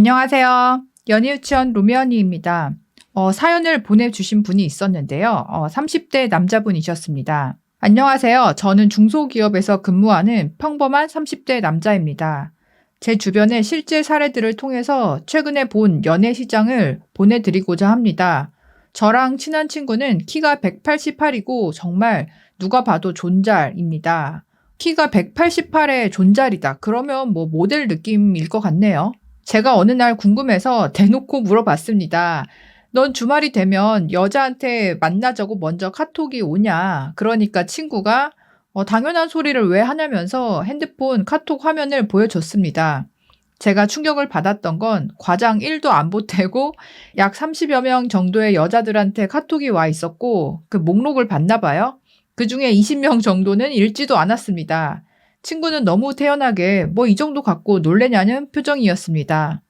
안녕하세요. 연희유치원 로미언니입니다. 어, 사연을 보내주신 분이 있었는데요. 어, 30대 남자분이셨습니다. 안녕하세요. 저는 중소기업에서 근무하는 평범한 30대 남자입니다. 제 주변의 실제 사례들을 통해서 최근에 본 연애 시장을 보내드리고자 합니다. 저랑 친한 친구는 키가 188이고 정말 누가 봐도 존잘입니다. 키가 188에 존잘이다. 그러면 뭐 모델 느낌일 것 같네요. 제가 어느 날 궁금해서 대놓고 물어봤습니다. 넌 주말이 되면 여자한테 만나자고 먼저 카톡이 오냐? 그러니까 친구가 어, 당연한 소리를 왜 하냐면서 핸드폰 카톡 화면을 보여줬습니다. 제가 충격을 받았던 건 과장 1도 안 보태고 약 30여 명 정도의 여자들한테 카톡이 와 있었고 그 목록을 봤나 봐요. 그 중에 20명 정도는 읽지도 않았습니다. 친구는 너무 태연하게 뭐 이 정도 갖고 놀래냐는 표정이었습니다.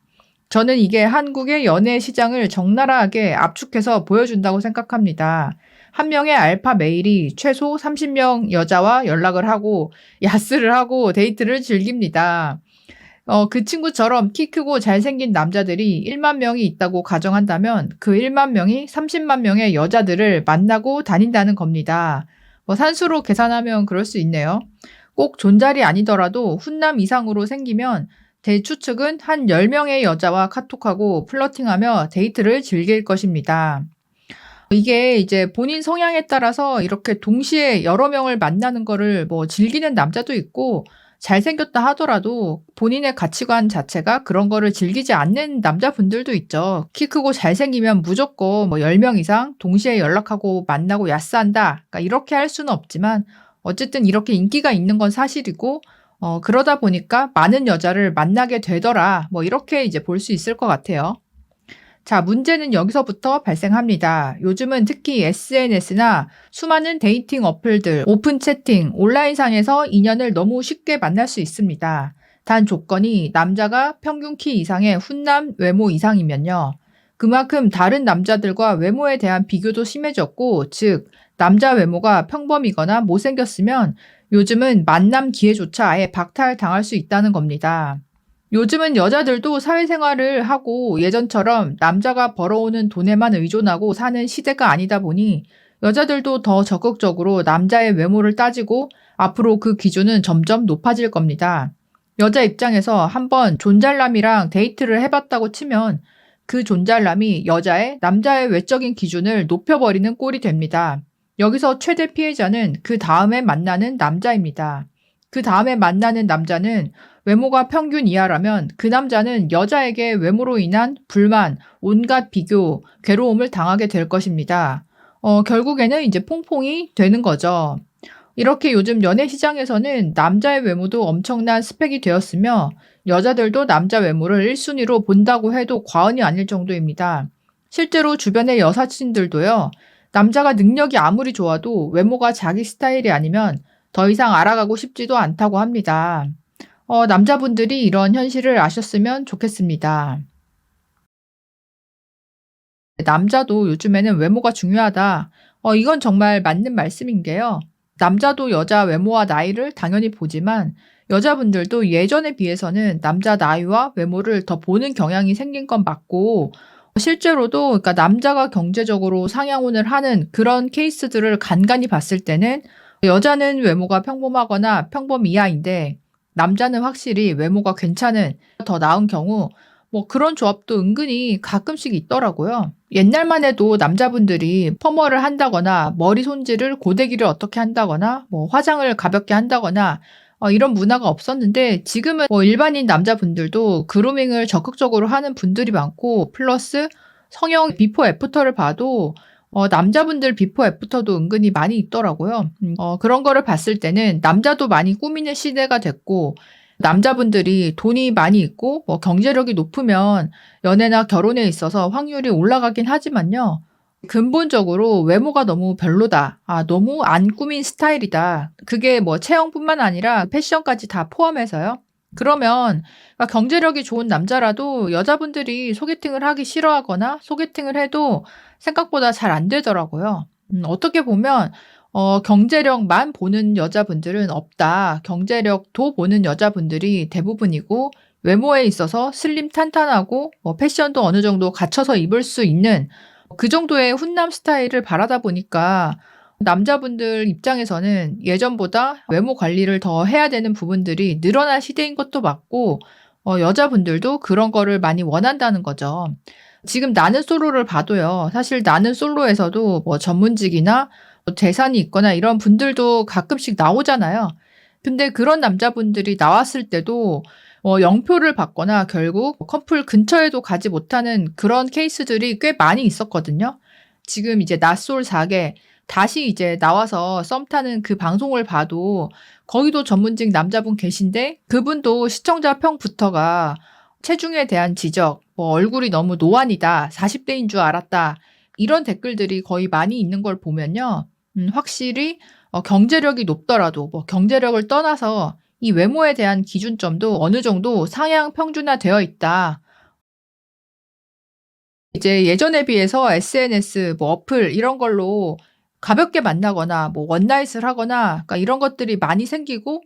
저는 이게 한국의 연애 시장을 적나라하게 압축해서 보여준다고 생각합니다. 한 명의 알파 메일이 최소 30명 여자와 연락을 하고 야스를 하고 데이트를 즐깁니다. 어, 그 친구처럼 키 크고 잘생긴 남자들이 1만 명이 있다고 가정한다면 그 1만 명이 30만 명의 여자들을 만나고 다닌다는 겁니다. 뭐 산수로 계산하면 그럴 수 있네요. 꼭 존잘이 아니더라도 훈남 이상으로 생기면 대추측은 한 10명의 여자와 카톡하고 플러팅하며 데이트를 즐길 것입니다. 이게 이제 본인 성향에 따라서 이렇게 동시에 여러 명을 만나는 거를 뭐 즐기는 남자도 있고 잘생겼다 하더라도 본인의 가치관 자체가 그런 거를 즐기지 않는 남자분들도 있죠. 키 크고 잘생기면 무조건 뭐 10명 이상 동시에 연락하고 만나고 야스한다. 그러니까 이렇게 할 수는 없지만 어쨌든 이렇게 인기가 있는 건 사실이고 어, 그러다 보니까 많은 여자를 만나게 되더라. 뭐 이렇게 이제 볼 수 있을 것 같아요. 자, 문제는 여기서부터 발생합니다. 요즘은 특히 SNS나 수많은 데이팅 어플들, 오픈 채팅, 온라인상에서 인연을 너무 쉽게 만날 수 있습니다. 단 조건이 남자가 평균 키 이상의 훈남 외모 이상이면요. 그만큼 다른 남자들과 외모에 대한 비교도 심해졌고, 즉, 남자 외모가 평범이거나 못생겼으면 요즘은 만남 기회조차 아예 박탈당할 수 있다는 겁니다. 요즘은 여자들도 사회생활을 하고 예전처럼 남자가 벌어오는 돈에만 의존하고 사는 시대가 아니다 보니 여자들도 더 적극적으로 남자의 외모를 따지고 앞으로 그 기준은 점점 높아질 겁니다. 여자 입장에서 한번 존잘남이랑 데이트를 해봤다고 치면 그 존잘남이 여자의 남자의 외적인 기준을 높여버리는 꼴이 됩니다. 여기서 최대 피해자는 그 다음에 만나는 남자입니다. 그 다음에 만나는 남자는 외모가 평균 이하라면 그 남자는 여자에게 외모로 인한 불만, 온갖 비교, 괴로움을 당하게 될 것입니다. 어, 결국에는 이제 퐁퐁이 되는 거죠. 이렇게 요즘 연애 시장에서는 남자의 외모도 엄청난 스펙이 되었으며 여자들도 남자 외모를 1순위로 본다고 해도 과언이 아닐 정도입니다. 실제로 주변의 여사친들도요, 남자가 능력이 아무리 좋아도 외모가 자기 스타일이 아니면 더 이상 알아가고 싶지도 않다고 합니다. 어, 남자분들이 이런 현실을 아셨으면 좋겠습니다. 남자도 요즘에는 외모가 중요하다. 어, 이건 정말 맞는 말씀인 게요. 남자도 여자 외모와 나이를 당연히 보지만 여자분들도 예전에 비해서는 남자 나이와 외모를 더 보는 경향이 생긴 건 맞고 실제로도 그러니까 남자가 경제적으로 상향혼을 하는 그런 케이스들을 간간히 봤을 때는 여자는 외모가 평범하거나 평범 이하인데 남자는 확실히 외모가 괜찮은 더 나은 경우 뭐 그런 조합도 은근히 가끔씩 있더라고요. 옛날만 해도 남자분들이 펌머를 한다거나 머리 손질을 고데기를 어떻게 한다거나 뭐 화장을 가볍게 한다거나 어, 이런 문화가 없었는데 지금은 뭐 일반인 남자분들도 그루밍을 적극적으로 하는 분들이 많고 플러스 성형 비포 애프터를 봐도 어, 남자분들 비포 애프터도 은근히 많이 있더라고요. 음, 어, 그런 거를 봤을 때는 남자도 많이 꾸미는 시대가 됐고 남자분들이 돈이 많이 있고 뭐 경제력이 높으면 연애나 결혼에 있어서 확률이 올라가긴 하지만요. 근본적으로 외모가 너무 별로다. 아, 너무 안 꾸민 스타일이다. 그게 뭐 체형뿐만 아니라 패션까지 다 포함해서요. 그러면 그러니까 경제력이 좋은 남자라도 여자분들이 소개팅을 하기 싫어하거나 소개팅을 해도 생각보다 잘 안 되더라고요. 음, 어떻게 보면 어, 경제력만 보는 여자분들은 없다. 경제력도 보는 여자분들이 대부분이고 외모에 있어서 슬림 탄탄하고 뭐 패션도 어느 정도 갖춰서 입을 수 있는 그 정도의 훈남 스타일을 바라다 보니까 남자분들 입장에서는 예전보다 외모 관리를 더 해야 되는 부분들이 늘어난 시대인 것도 맞고 어, 여자분들도 그런 거를 많이 원한다는 거죠. 지금 나는 솔로를 봐도요. 사실 나는 솔로에서도 뭐 전문직이나 뭐 재산이 있거나 이런 분들도 가끔씩 나오잖아요. 근데 그런 남자분들이 나왔을 때도 어, 영표를 받거나 결국 커플 근처에도 가지 못하는 그런 케이스들이 꽤 많이 있었거든요. 지금 이제 낯솔 4개 다시 이제 나와서 썸 타는 그 방송을 봐도 거기도 전문직 남자분 계신데 그분도 시청자 평부터가 체중에 대한 지적, 뭐 얼굴이 너무 노안이다, 40대인 줄 알았다, 이런 댓글들이 거의 많이 있는 걸 보면요. 음, 확실히 어, 경제력이 높더라도 뭐 경제력을 떠나서 이 외모에 대한 기준점도 어느 정도 상향 평준화되어 있다. 이제 예전에 비해서 SNS, 뭐 어플 이런 걸로 가볍게 만나거나 뭐 원나잇을 하거나 그러니까 이런 것들이 많이 생기고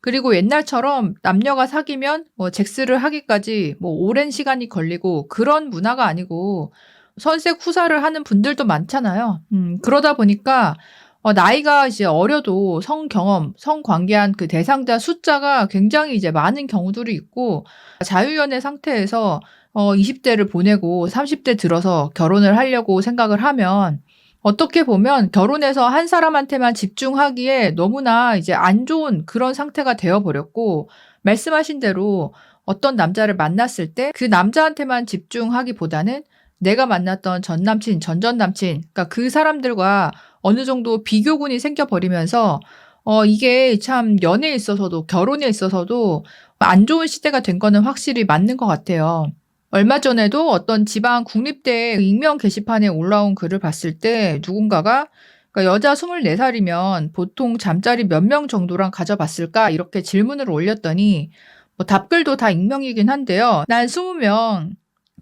그리고 옛날처럼 남녀가 사귀면 뭐 잭스를 하기까지 뭐 오랜 시간이 걸리고 그런 문화가 아니고 선색 후사를 하는 분들도 많잖아요. 음, 그러다 보니까 어, 나이가 이제 어려도 성 경험, 성 관계한 그 대상자 숫자가 굉장히 이제 많은 경우들이 있고 자유연애 상태에서 어, 20대를 보내고 30대 들어서 결혼을 하려고 생각을 하면 어떻게 보면 결혼해서 한 사람한테만 집중하기에 너무나 이제 안 좋은 그런 상태가 되어버렸고, 말씀하신 대로 어떤 남자를 만났을 때 그 남자한테만 집중하기보다는 내가 만났던 전 남친, 전전 남친, 그러니까 그 사람들과 어느 정도 비교군이 생겨버리면서 어, 이게 참 연애에 있어서도 결혼에 있어서도 안 좋은 시대가 된 거는 확실히 맞는 것 같아요. 얼마 전에도 어떤 지방 국립대 익명 게시판에 올라온 글을 봤을 때 누군가가 그러니까 여자 24살이면 보통 잠자리 몇 명 정도랑 가져봤을까? 이렇게 질문을 올렸더니 뭐 답글도 다 익명이긴 한데요. 난 20명,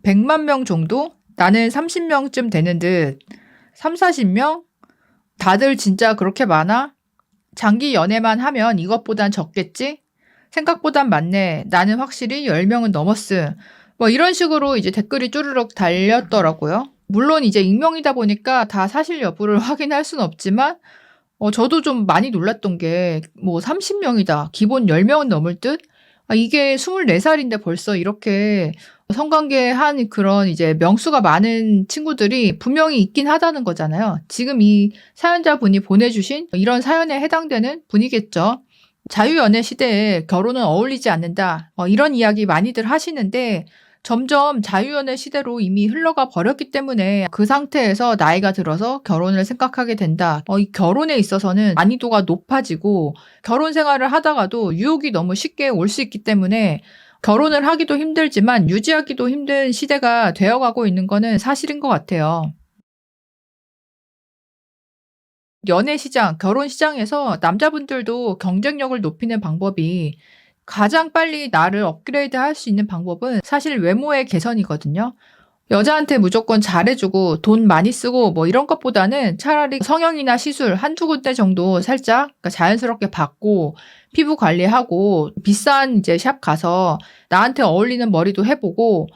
100만 명 정도? 나는 30명쯤 되는 듯. 3, 40명? 다들 진짜 그렇게 많아? 장기 연애만 하면 이것보단 적겠지? 생각보단 많네. 나는 확실히 10명은 넘었음. 뭐 이런 식으로 이제 댓글이 쭈르륵 달렸더라고요. 물론 이제 익명이다 보니까 다 사실 여부를 확인할 수는 없지만 어, 저도 좀 많이 놀랐던 게 뭐 30명이다. 기본 10명은 넘을 듯? 아, 이게 24살인데 벌써 이렇게 성관계 한 그런 이제 명수가 많은 친구들이 분명히 있긴 하다는 거잖아요. 지금 이 사연자분이 보내주신 이런 사연에 해당되는 분이겠죠. 자유연애 시대에 결혼은 어울리지 않는다. 어, 이런 이야기 많이들 하시는데 점점 자유연애 시대로 이미 흘러가 버렸기 때문에 그 상태에서 나이가 들어서 결혼을 생각하게 된다. 어, 이 결혼에 있어서는 난이도가 높아지고 결혼 생활을 하다가도 유혹이 너무 쉽게 올 수 있기 때문에 결혼을 하기도 힘들지만 유지하기도 힘든 시대가 되어가고 있는 거는 사실인 것 같아요. 연애 시장, 결혼 시장에서 남자분들도 경쟁력을 높이는 방법이 가장 빨리 나를 업그레이드 할 수 있는 방법은 사실 외모의 개선이거든요. 여자한테 무조건 잘해주고 돈 많이 쓰고 뭐 이런 것보다는 차라리 성형이나 시술 한두 군데 정도 살짝 그러니까 자연스럽게 받고 피부 관리하고 비싼 이제 샵 가서 나한테 어울리는 머리도 해보고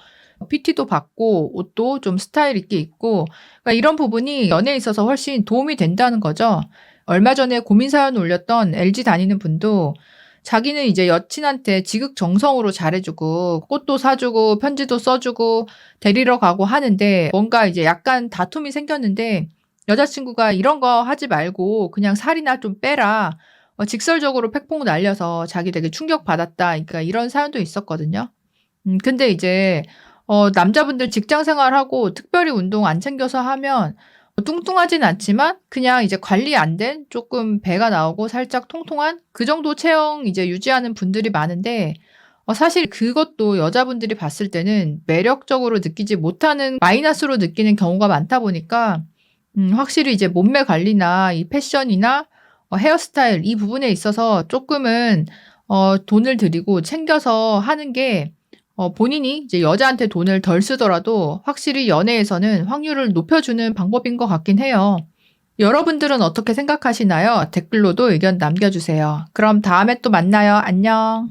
PT도 받고 옷도 좀 스타일 있게 입고 그러니까 이런 부분이 연애에 있어서 훨씬 도움이 된다는 거죠. 얼마 전에 고민 사연 올렸던 LG 다니는 분도 자기는 이제 여친한테 지극정성으로 잘해주고 꽃도 사주고 편지도 써주고 데리러 가고 하는데 뭔가 이제 약간 다툼이 생겼는데 여자친구가 이런 거 하지 말고 그냥 살이나 좀 빼라. 어, 직설적으로 팩폭 날려서 자기 되게 충격받았다. 그러니까 이런 사연도 있었거든요. 음, 근데 이제 어, 남자분들 직장 생활하고 특별히 운동 안 챙겨서 하면 뚱뚱하진 않지만 그냥 이제 관리 안 된 조금 배가 나오고 살짝 통통한 그 정도 체형 이제 유지하는 분들이 많은데 어, 사실 그것도 여자분들이 봤을 때는 매력적으로 느끼지 못하는 마이너스로 느끼는 경우가 많다 보니까 음, 확실히 이제 몸매 관리나 이 패션이나 어, 헤어스타일 이 부분에 있어서 조금은 어, 돈을 들이고 챙겨서 하는 게 어, 본인이 이제 여자한테 돈을 덜 쓰더라도 확실히 연애에서는 확률을 높여주는 방법인 것 같긴 해요. 여러분들은 어떻게 생각하시나요? 댓글로도 의견 남겨주세요. 그럼 다음에 또 만나요. 안녕.